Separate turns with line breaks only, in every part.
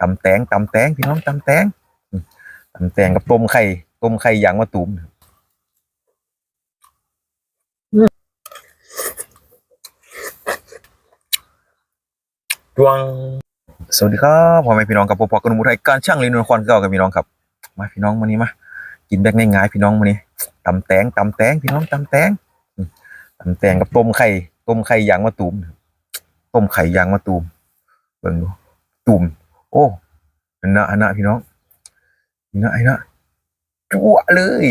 ตำแตงตำแตงพี่น้องตำแตงอืมตำแตงกับต้มไข่ต้มไข่ยางมะตูมดวงสวัสดีครับพ่อแม่พี่น้องกับปอปอกันหมูไทยการช่างเรียนนครเก่ากับพี่น้องครับ มาพี่น้องมานี้มากินแบบง่ายๆพี่น้องมานี้ตำแตงตำแตงพี่น้องตำแตงอืมตำแตงกับต้มไข่ต้มไข่ยางมะตูมต้มไข่ยางมะตูมเบิ่งดูตูมโอ้อันนะอันนะพี่น้องอันนะอันนะจั่วเลย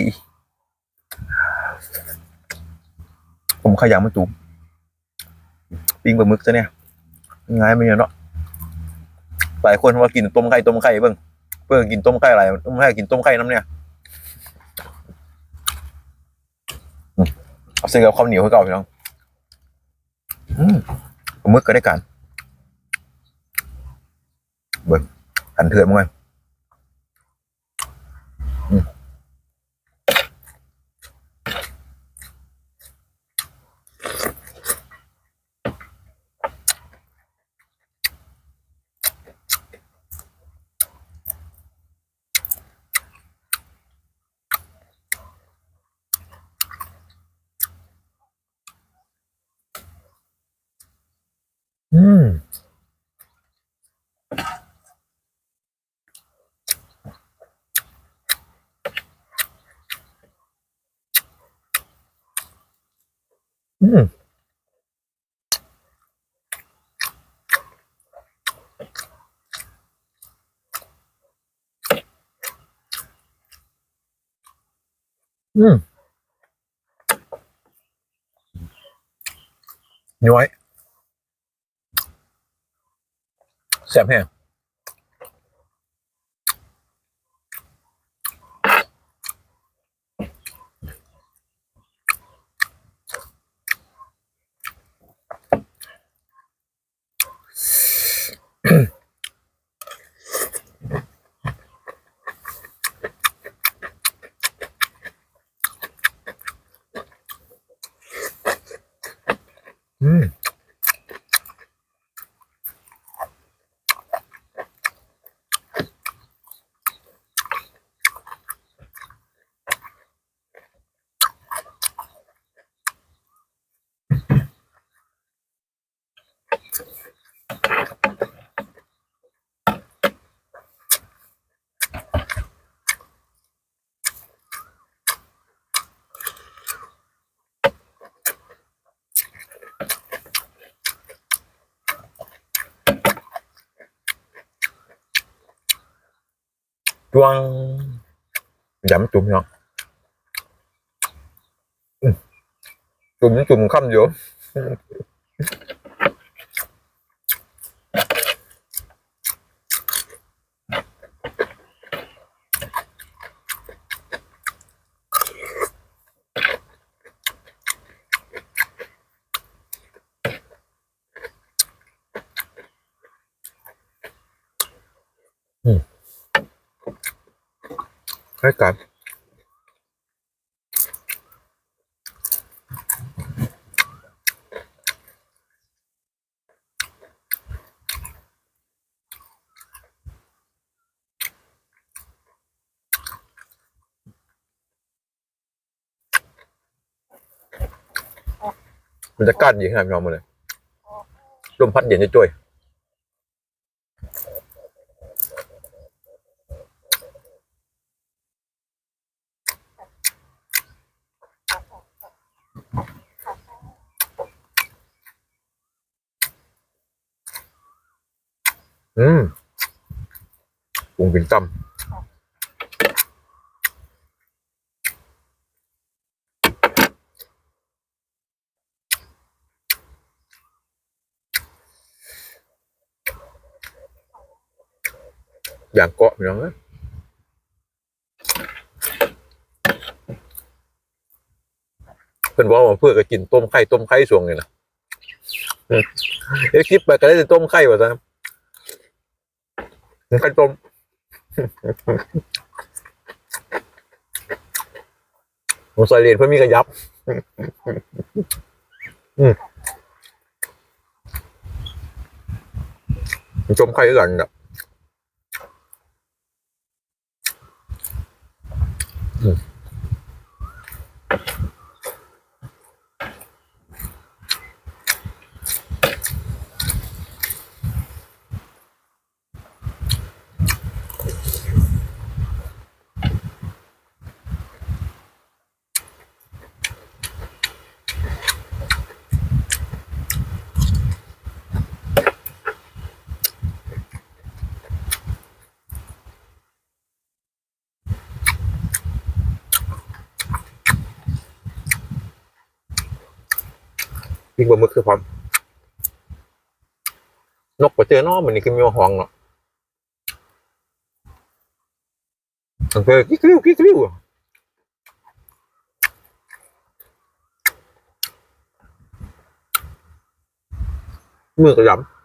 ต้มขยางมะตูมปิ้งปลาหมึกซะเนี่ยง่ายไหมเนี่เนาะหลายคนว่ากินต้มไข่ต้มไข่เบิ่งเพื่อกินต้มไข่อะไรต้มไข่กินต้มไข่น้ำเนี่ยเอาเส้นกับข้าวเหนียวให้เก่าพี่น้องอืมปลาหมึกก็ได้การเบิ่งหันเถื่อนมั้งไงอืมอืมอืม อืมย้อยแซ่บแห้ง อื จวงยำจุ่มเนาะจุ่มจุ่มคำเดีย ให้กันมันจะกัดยิงขนาดพี่น้องมาเลยลมพัดเย็นจะจ่วย อืมปรุงเป็นตำอย่างเกาะพี่น้องเอ้ยเพิ่นบอกว่าเพื่อก็กินต้มไข่ต้มไข่สวงเลยนะเอ้ยคลิปไปก็ได้แต่ต้มไข่ว่าซะ ไข่ต้มผมใส่เลนเพื่อมีกระยับ อืมจมไข่กันอะอืม ปลาหมึกคือพร้อม นกไปเจอนอกมือนนี่คือมีมาห้องเนาะมันเพื่อกิ๊กกริ้วกิ๊กกริ้วมือกระยำ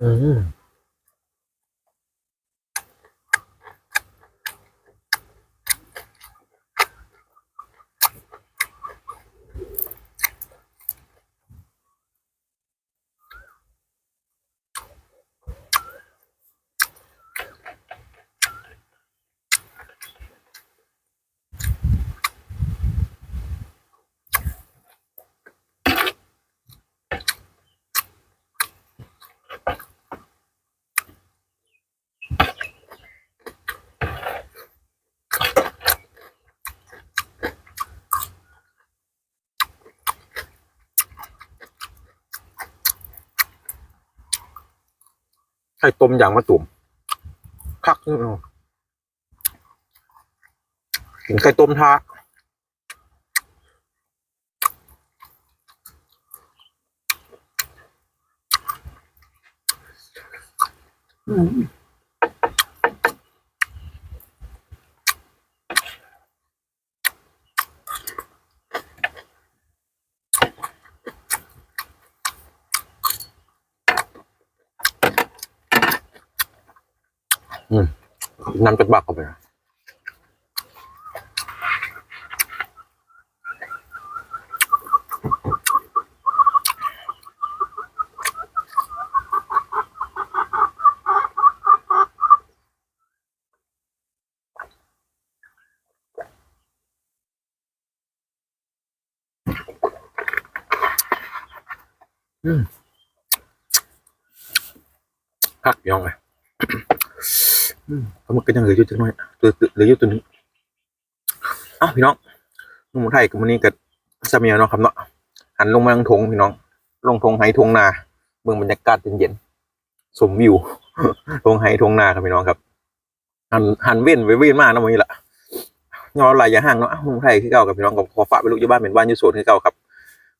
อื ไข่ต้มอย่างมะตุ่มคักนี่เนาะกินไข่ต้มทา น้ำจากบักเข้าไปนะอืมคักยองไง ปลามึกก็ยังเหลืออยู่จังน้อยเหลือเหลืออยู่ตัวนึงอ้าวพี่น้องนุ่มไทยกับมันนี้กับซาเมียเนาะครับเนาะหันลงมาทางทงพี่น้อง ลงทงไฮทงนาเมืองบรรยากาศเย็นๆสมวิวทงไฮทงนาครับพี่น้องครับ หันหันเว้นไว้เว้นมากนะวันนี้แหละยอลายยาห่างเนาะนุ่มไทยคือเก่ากับพี่น้องกับขอฝากไปลูกอยู่บ้านเป็นบ้านอยู่สวนคือเก่าครับ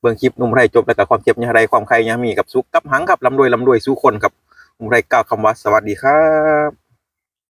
เบื้องคลิปนุ่มไทยจบแล้วกับความเจ็บยังไรความใครยังมีกับสุขกับหังครับลำรวยลำรวยสู้คนครับนุ่มไทยกล่าวคำว่าสวัสดีครับ